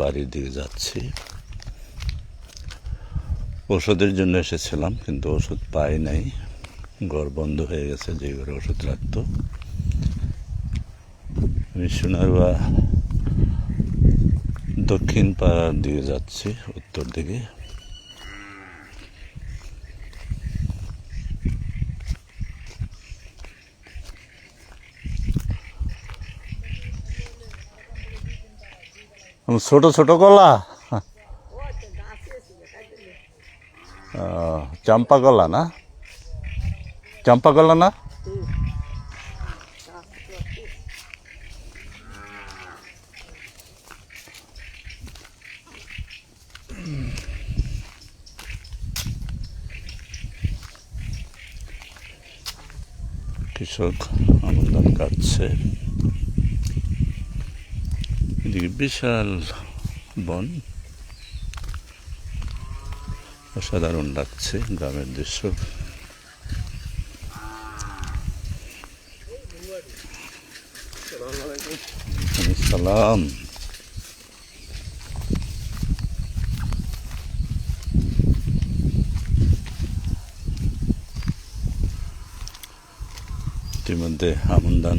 বাড়ির দিকে যাচ্ছি। ওষুধের জন্য এসেছিলাম, কিন্তু ওষুধ পাই নাই। ঘর বন্ধ হয়ে গেছে, যে ঘরে ওষুধ রাখতো। দক্ষিণ পাড়ার দিকে যাচ্ছি, উত্তর দিকে। ছোট ছোট কলা চাম্পা কলা না? চাম্পা কলা না? কৃষক আমদান কাটছে এদিকে বিশাল বন। অসাধারণ লাগছে গ্রামের দৃশ্য। সালাম। ইতিমধ্যে আমন ধান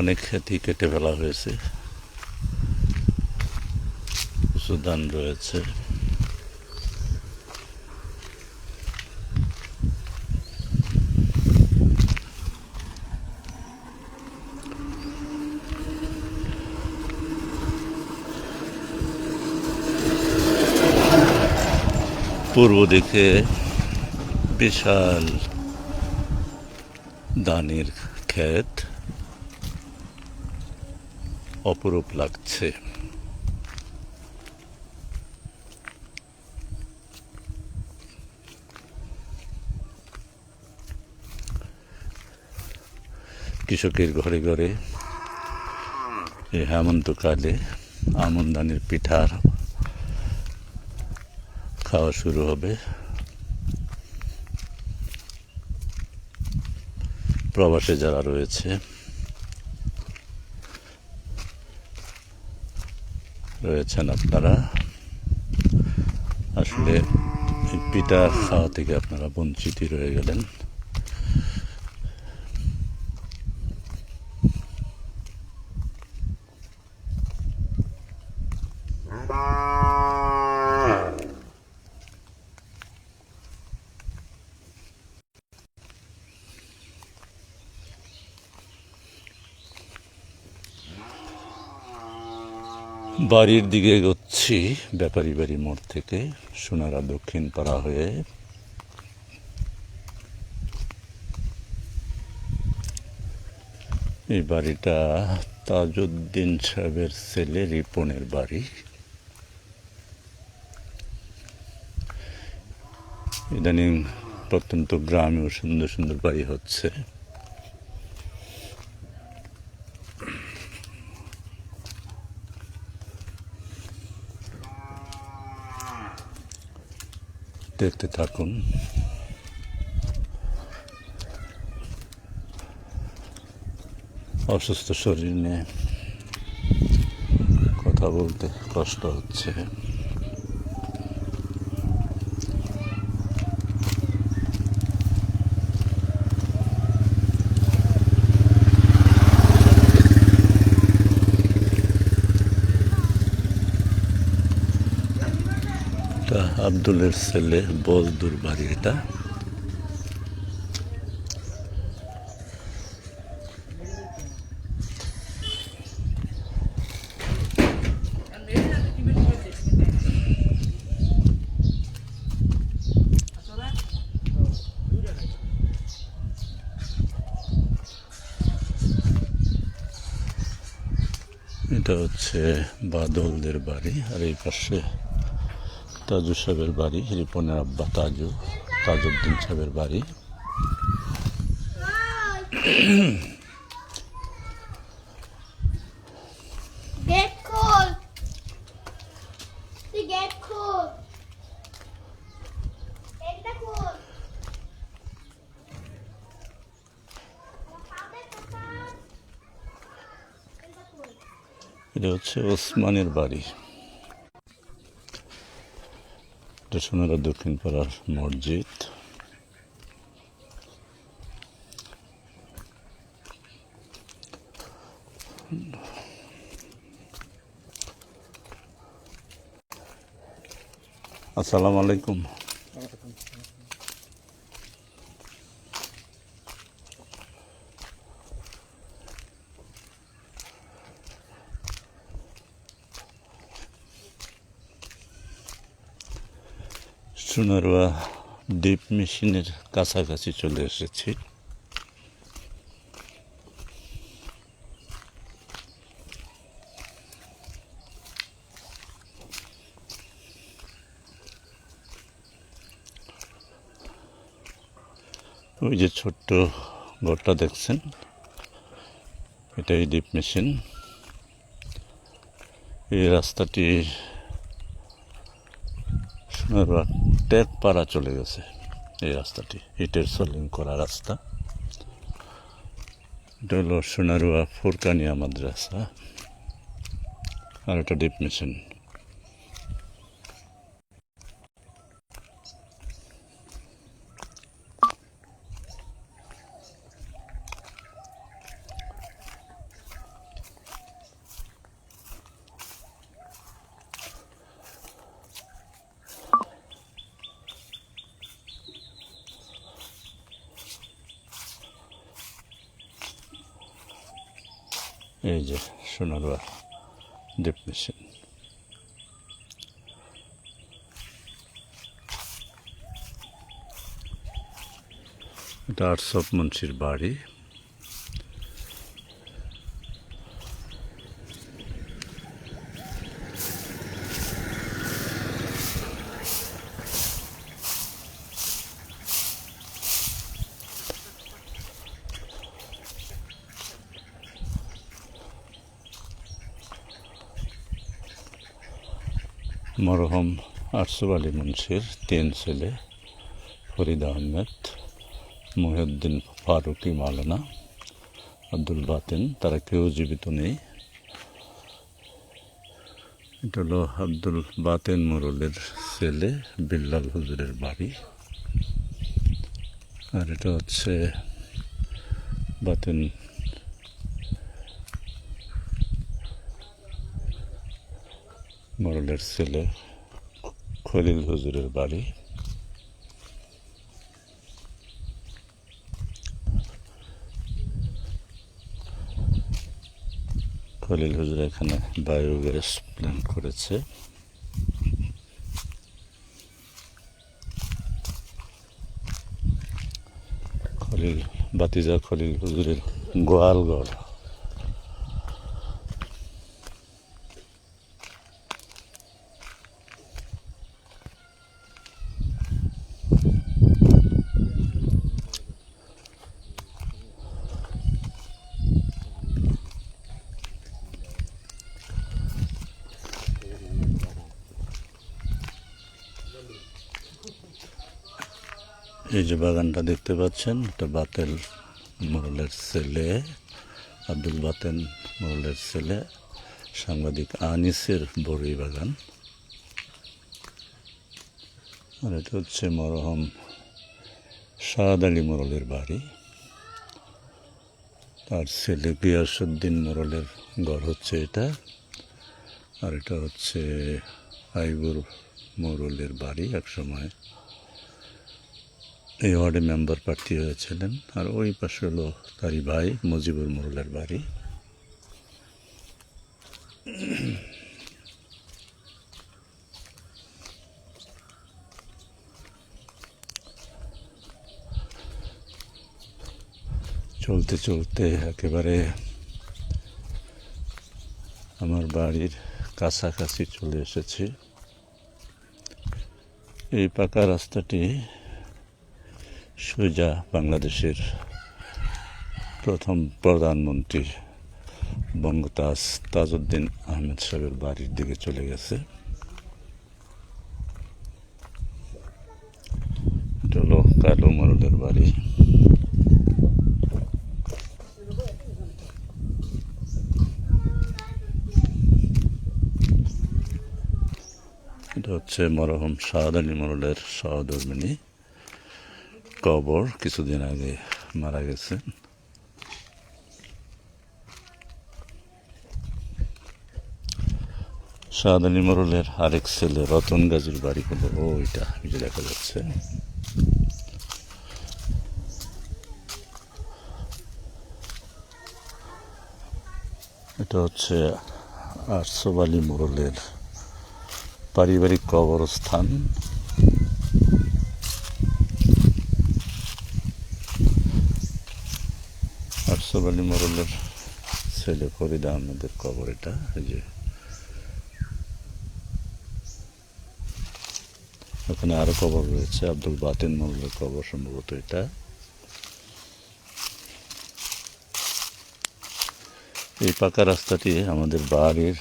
অনেক ক্ষেতই কেটে ফেলা হয়েছে। ধান রয়েছে। পূর্ব দিকে বিশাল ধানের ক্ষেত। অপরূপ লাগছে। কৃষকের ঘরে ঘরে এই হেমন্তকালে আমন পিঠার খাওয়া শুরু হবে। প্রবাসে যারা রয়েছে রয়েছেন আপনারা। আসলে পিঠা খাওয়া থেকে আপনারা বঞ্চিত রয়ে গেলেন। বাড়ির দিকে এগোচ্ছি, ব্যাপারী বাড়ি মোড় থেকে, সোনারা দক্ষিণ পাড়া হয়ে। এই বাড়িটা তাজউদ্দিন সাহেবের ছেলে রিপনের বাড়ি। ইদানিং প্রত্যন্ত গ্রামেও সুন্দর সুন্দর বাড়ি হচ্ছে। দেখতে থাকুন। অসুস্থ শরীর নিয়ে কথা বলতে কষ্ট হচ্ছে এটা আব্দুলের ছেলে বজদুর বাড়ি এটা। এটা হচ্ছে বাদলদের বাড়ি আর এই পাশে তাজু সাহেবের বাড়ি রিপনের আব্বা তাজু তাজউদ্দিন সাহেবের বাড়ি। এটা হচ্ছে ওসমানের বাড়ি। এটা সোনারা দক্ষিণ পাড়ার মসজিদ। আসসালামু আলাইকুম। সোনারুয়া ডিপ মেশিনের কাছাকাছি চলে এসেছি। ওই যে ছোট্ট ঘরটা দেখছেন, এটাই ডিপ মেশিন। এই রাস্তাটি সোনারুয়া ট্যাগ পাড়া চলে গেছে। এই রাস্তাটি ইটের সলিং করা রাস্তা। এটা হলো সোনারুয়া ফুরকানিয়া মাদ্রাসা। আর এটা ডিপ মেশিন এই যে সোনারুয়া ডিপ মেশিন এটা আটসব মুন্সির বাড়ি। মরহম আরসুব আলী মুন্সির তিন ছেলে, ফরিদ আহমেদ, মহিউদ্দিন ফারুকি মালানা আব্দুল বাতেন, তারা কেউ জীবিত নেই। এটা হলো আব্দুল বাতেন মোরলের ছেলে, বিল্লাল হুজুরের বাড়ি। আর এটা হচ্ছে বাতেন মোরলের ছেলে খলিল হুজুরের বাড়ি। খলিল হুজুর এখানে বায়োগ্যাস প্ল্যান্ট করেছে। খলিল, বাতিজা খলিল হুজুরের গোয়ালগড়। যে বাগানটা দেখতে পাচ্ছেন, এটা বাতেল মোরলের ছেলে, আব্দুল বাতেন মোরলের ছেলে, সাংবাদিক আনিসের বড়ই বাগান। আর এটা হচ্ছে মরহম শাহাদ আলী মোরলের বাড়ি। তার ছেলে গিয়াসুদ্দিন মোরলের ঘর হচ্ছে এটা। আর এটা হচ্ছে আইবুর মোরলের বাড়ি এক সময় এই ওয়ার্ডে মেম্বার প্রার্থী হয়েছিলেন আর ওই পাশে হলো তারই ভাই মুজিবুর মোরলের বাড়ি। চলতে চলতে একেবারে আমার বাড়ির কাছাকাছি চলে এসেছি। এই পাকা রাস্তাটি সুজা বাংলাদেশের প্রথম প্রধানমন্ত্রী বঙ্গতাজ তাজউদ্দিন আহমেদ সাহেবের বাড়ির দিকে চলে গেছে। এটা হলো কালো মরলের বাড়ি। এটা হচ্ছে মরহম শাহাদ আলী মরলের সহধর্মিনী কবর কিছুদিন আগে মারা গেছেন শাহাদ আলী মোরলের আরেক ছেলে রতন গাজীর বাড়ি হলো ওইটা ওই যে দেখা যাচ্ছে। এটা হচ্ছে আরসব আলী মোরলের পারিবারিক কবরস্থান আরসব আলী মোরলের ছেলে ফরিদ আহমেদের কবর এটা যে ওখানে আরও কবর রয়েছে আব্দুল বাতেন মোরলের কবর সম্ভবত এটা এই পাকা রাস্তাটি আমাদের বাড়ির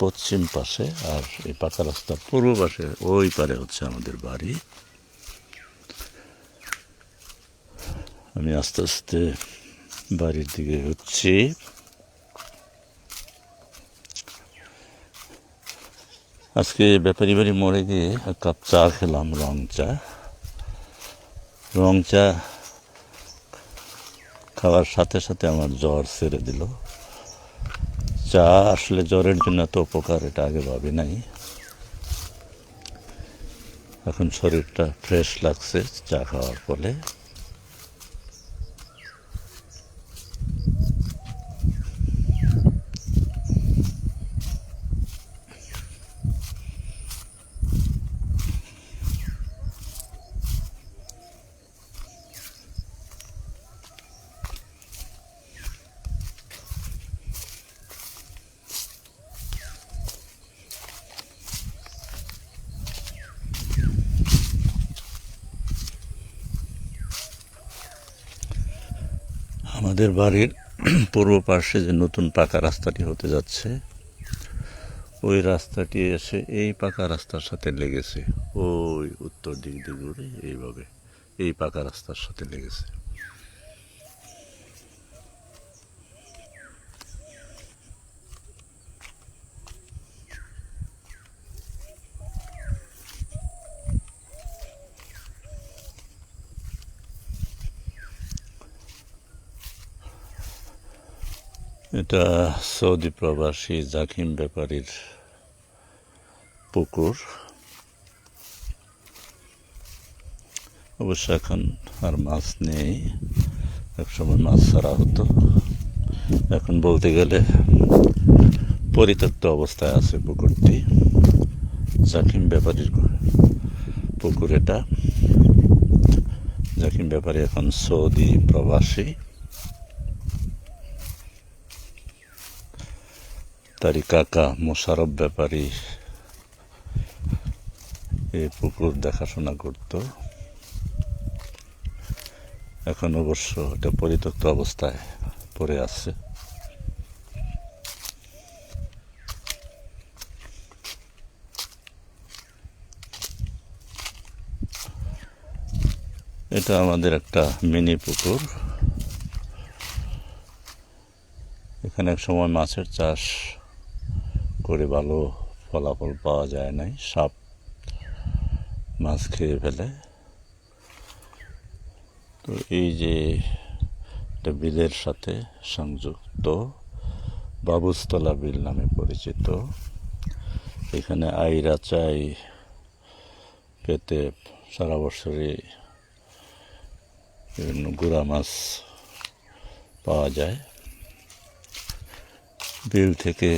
পশ্চিম পাশে আর এই পাকা রাস্তা পূর্ব পাশে ওই পারে হচ্ছে আমাদের বাড়ি আমি আস্তে আস্তে বাড়ির দিকে হচ্ছে। আজকে ব্যাপারী বাড়ি মরে গিয়ে এক কাপ চা খেলাম, রং চা। রং চা খাওয়ার সাথে সাথে আমার জ্বর ছেড়ে দিল। চা আসলে জ্বরের জন্য এত উপকার, এটা আগে ভাবি নাই। এখন শরীরটা ফ্রেশ লাগছে চা খাওয়ার ফলে। আমাদের বাড়ির পূর্ব পার্শ্বে যে নতুন পাকা রাস্তাটি হতে যাচ্ছে, ওই রাস্তাটি এসে এই পাকা রাস্তার সাথে লেগেছে। ওই উত্তর দিক দিয়ে ঘুরে এইভাবে এই পাকা রাস্তার সাথে লেগেছে। এটা সৌদি প্রবাসী জাকিম ব্যাপারীর পুকুর। অবশ্য এখন আর মাছ নেই, একসময় মাছ ছাড়া হতো। এখন বলতে গেলে পরিত্যক্ত অবস্থায় আছে পুকুরটি, জাকিম ব্যাপারীর পুকুর এটা। জাকিম ব্যাপারী এখন সৌদি প্রবাসী। তারই কাকা মোশারফ ব্যাপারী এই পুকুর দেখাশোনা করত। এখন অবশ্য এটা পরিত্যক্ত অবস্থায় পড়ে আছে। এটা আমাদের একটা মিনি পুকুর। এখানে এক সময় মাছের চাষ করে ভালো ফলাফল পাওয়া যায় নাই। সাপ মাছ খেয়ে ফেলে। তো এই যে একটা বিলের সাথে সংযুক্ত বাবুস্তলা বিল নামে পরিচিত। এখানে আইরা চাই পেতে সারা বছরই বিভিন্ন গুড়া মাছ পাওয়া যায়। বিল থেকে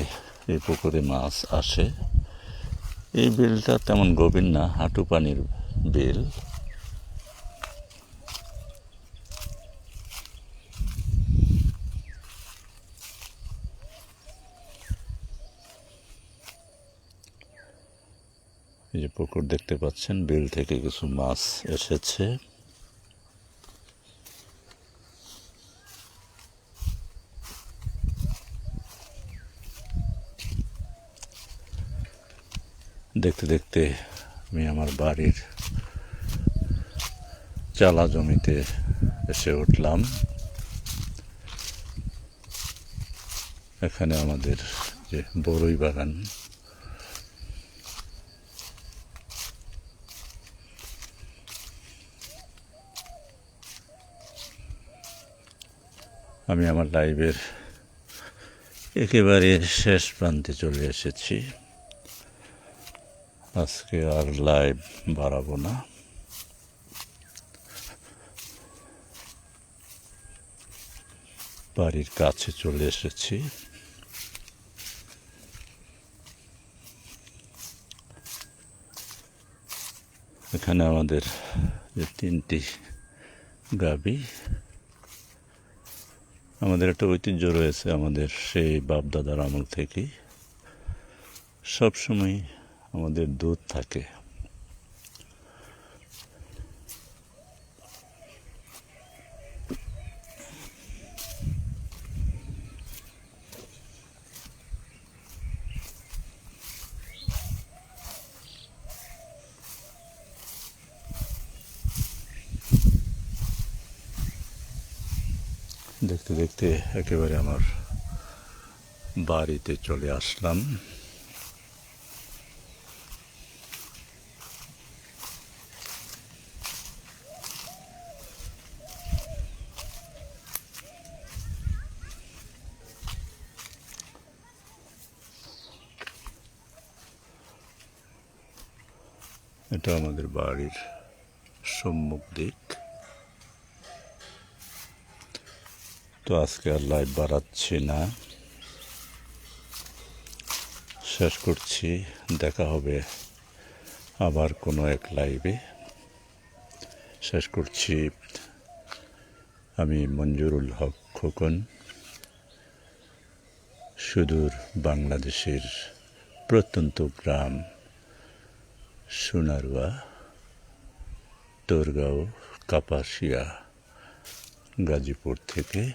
এই পুকুরে মাছ আসে। এই বিলটা তেমন গভীর না, হাঁটু পানির বিল। এই যে পুকুর দেখতে পাচ্ছেন, বিল থেকে কিছু মাছ এসেছে। দেখতে দেখতে আমি আমার বাড়ির চালা জমিতে এসে উঠলাম। এখানে আমাদের যে বড়ই বাগান, আমি আমার লাইভের একেবারে শেষ প্রান্তে চলে এসেছি। আজকে আর লাইভ বাড়াবো না। বাড়ির কাছে চলে এসেছি। এখানে আমাদের যে তিনটি গাবি, আমাদের একটা ঐতিহ্য রয়েছে আমাদের সেই বাপদাদার আমল থেকেই। সবসময় আমাদের দুধ থাকে। দেখতে দেখতে একেবারে আমার বাড়িতে চলে আসলাম। এটা আমাদের বাড়ির সম্মুখ দিক। তো আজকে আর লাইভ বাড়াচ্ছি না। শেষ করছি, দেখা হবে আবার কোনো এক লাইভে শেষ করছি আমি মঞ্জুরুল হক খোকন, সুদূর বাংলাদেশের প্রত্যন্ত গ্রাম। সোনারুয়া তোরগাঁও কাপাসিয়া গাজীপুর থেকে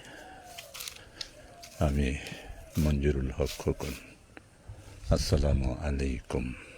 আমি মঞ্জুরুল হক খোকন। আসসালামু আলাইকুম।